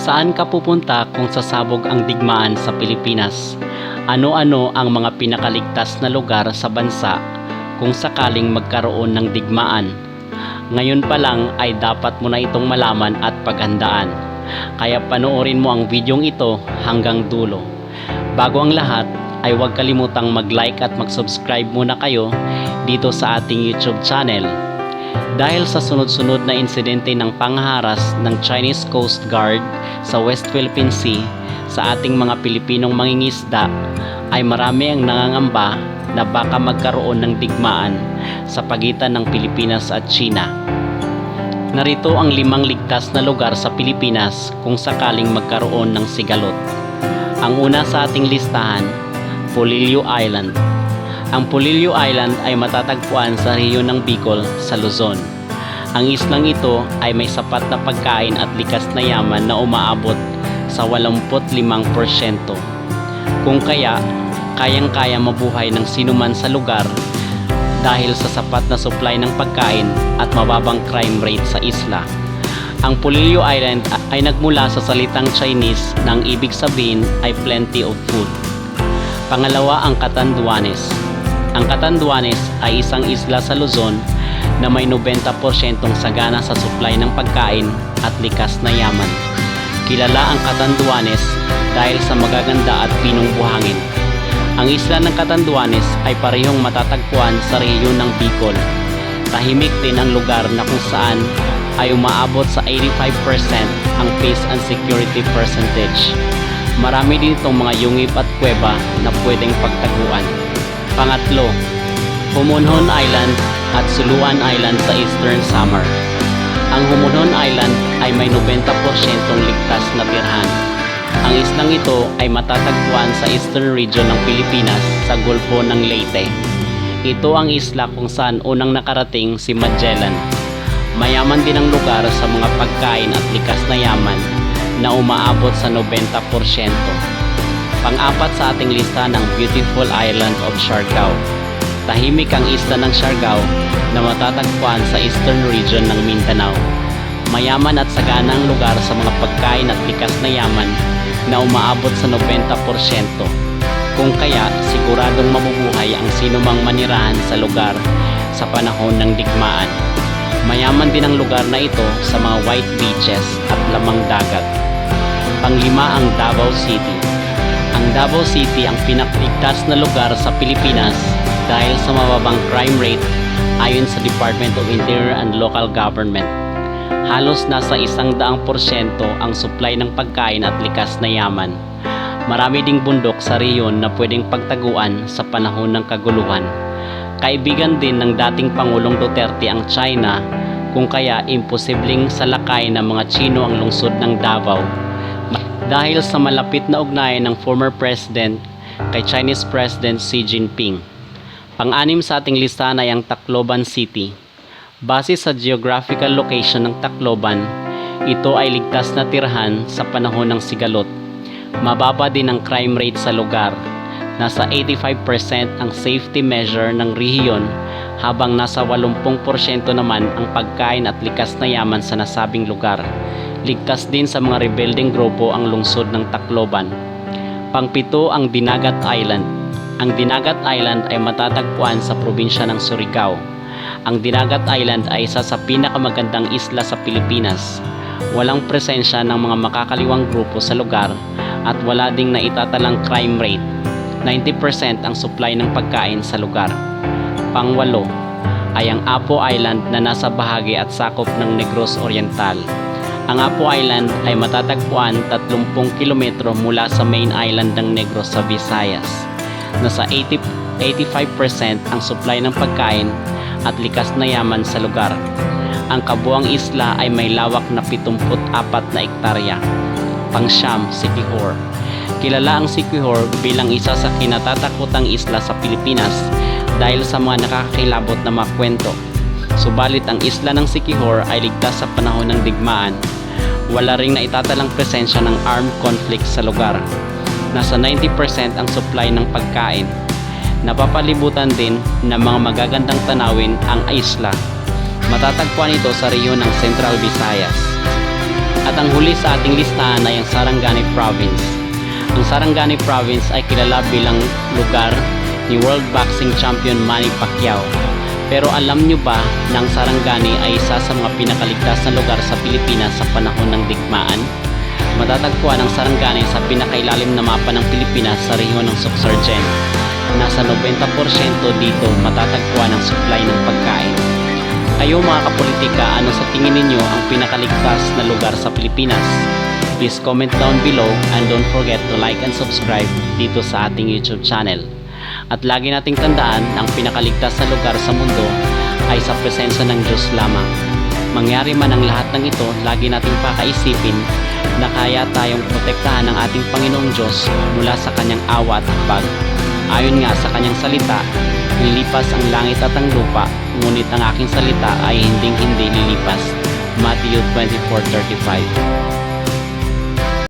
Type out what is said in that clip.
Saan ka pupunta kung sasabog ang digmaan sa Pilipinas? Ano-ano ang mga pinakaligtas na lugar sa bansa kung sakaling magkaroon ng digmaan? Ngayon pa lang ay dapat mo na itong malaman at paghandaan. Kaya panoorin mo ang videong ito hanggang dulo. Bago ang lahat ay huwag kalimutang mag-like at mag-subscribe muna kayo dito sa ating YouTube channel. Dahil sa sunod-sunod na insidente ng pangharas ng Chinese Coast Guard sa West Philippine Sea sa ating mga Pilipinong mangingisda ay marami ang nangangamba na baka magkaroon ng digmaan sa pagitan ng Pilipinas at China. Narito ang limang ligtas na lugar sa Pilipinas kung sakaling magkaroon ng sigalot. Ang una sa ating listahan, Polillo Island. Ang Polillo Island ay matatagpuan sa rehiyon ng Bicol sa Luzon. Ang islang ito ay may sapat na pagkain at likas na yaman na umaabot sa 85%. Kung kaya, kayang-kaya mabuhay ng sinuman sa lugar dahil sa sapat na supply ng pagkain at mababang crime rate sa isla. Ang Polillo Island ay nagmula sa salitang Chinese na ang ibig sabihin ay plenty of food. Pangalawa ang Catanduanes. Ang Catanduanes ay isang isla sa Luzon na may 90% sagana sa supply ng pagkain at likas na yaman. Kilala ang Catanduanes dahil sa magaganda at pinong buhangin. Ang isla ng Catanduanes ay parehong matatagpuan sa rehiyon ng Bicol. Tahimik din ang lugar na kung saan ay umaabot sa 85% ang peace and security percentage. Marami din itong mga yungib at kuweba na pwedeng pagtaguan. Pangatlo, Humonhon Island at Suluan Island sa Eastern Samar. Ang Humonhon Island ay may 90% ligtas na tirhan. Ang islang ito ay matatagpuan sa eastern region ng Pilipinas sa Gulpo ng Leyte. Ito ang isla kung saan unang nakarating si Magellan. Mayaman din ang lugar sa mga pagkain at likas na yaman na umaabot sa 90%. Pang-apat sa ating lista ng beautiful island of Siargao. Tahimik ang isla ng Siargao na matatagpuan sa eastern region ng Mindanao. Mayaman at saganang lugar sa mga pagkain at likas na yaman na umaabot sa 90%. Kung kaya, siguradong mabubuhay ang sinumang manirahan sa lugar sa panahon ng digmaan. Mayaman din ang lugar na ito sa mga white beaches at lamang dagat. Panglima ang Davao City. Ang Davao City ang pinakligtas na lugar sa Pilipinas dahil sa mababang crime rate ayon sa Department of Interior and Local Government. Halos nasa isang daang porsyento ang supply ng pagkain at likas na yaman. Marami ding bundok sa riyon na pwedeng pagtaguan sa panahon ng kaguluhan. Kaibigan din ng dating Pangulong Duterte ang China kung kaya imposibleng salakay ng mga Chino ang lungsod ng Davao dahil sa malapit na ugnayan ng former president kay Chinese President Xi Jinping. Pang-anim sa ating listahan ay ang Tacloban City. Base sa geographical location ng Tacloban, ito ay ligtas na tirahan sa panahon ng sigalot. Mababa din ang crime rate sa lugar. Nasa 85% ang safety measure ng rehiyon habang nasa 80% naman ang pagkain at likas na yaman sa nasabing lugar. Ligtas din sa mga rebuilding grupo ang lungsod ng Tacloban. Pangpito ang Dinagat Island. Ang Dinagat Island ay matatagpuan sa probinsya ng Surigao. Ang Dinagat Island ay isa sa pinakamagandang isla sa Pilipinas. Walang presensya ng mga makakaliwang grupo sa lugar at wala ding naitatalang crime rate. 90% ang supply ng pagkain sa lugar. Pangwalo ay ang Apo Island na nasa bahagi at sakop ng Negros Oriental. Ang Apo Island ay matatagpuan 30 kilometro mula sa main island ng Negros sa Visayas. Nasa 80, 85% ang supply ng pagkain at likas na yaman sa lugar. Ang kabuang isla ay may lawak na 74 na ektarya. Pangsyam, Siquijor. Kilala ang Siquijor bilang isa sa kinatatakutang isla sa Pilipinas dahil sa mga nakakakilabot na mga kwento. Subalit ang isla ng Siquijor ay ligtas sa panahon ng digmaan. Wala ring naitatalang presensya ng armed conflict sa lugar. Nasa 90% ang supply ng pagkain. Napapalibutan din ng mga magagandang tanawin ang isla. Matatagpuan ito sa rehiyon ng Central Visayas. At ang huli sa ating listahan ay ang Sarangani Province. Ang Sarangani Province ay kilala bilang lugar ni World Boxing Champion Manny Pacquiao. Pero alam nyo ba na ang Sarangani ay isa sa mga pinakaligtas na lugar sa Pilipinas sa panahon ng digmaan? Matatagpuan ang Sarangani sa pinakailalim na mapa ng Pilipinas sa rehiyon ng Suxargen. Nasa 90% dito matatagpuan ang supply ng pagkain. Kayo mga kapolitika, ano sa tingin ninyo ang pinakaligtas na lugar sa Pilipinas? Please comment down below and don't forget to like and subscribe dito sa ating YouTube channel. At lagi nating tandaan na ang pinakaligtas na lugar sa mundo ay sa presensya ng Diyos lamang. Mangyari man ang lahat ng ito, lagi nating pakaisipin na kaya tayong protektahan ng ating Panginoong Diyos mula sa kanyang awa at habag. Ayon nga sa kanyang salita, lilipas ang langit at ang lupa, ngunit ang aking salita ay hinding hindi lilipas. Matthew 24.35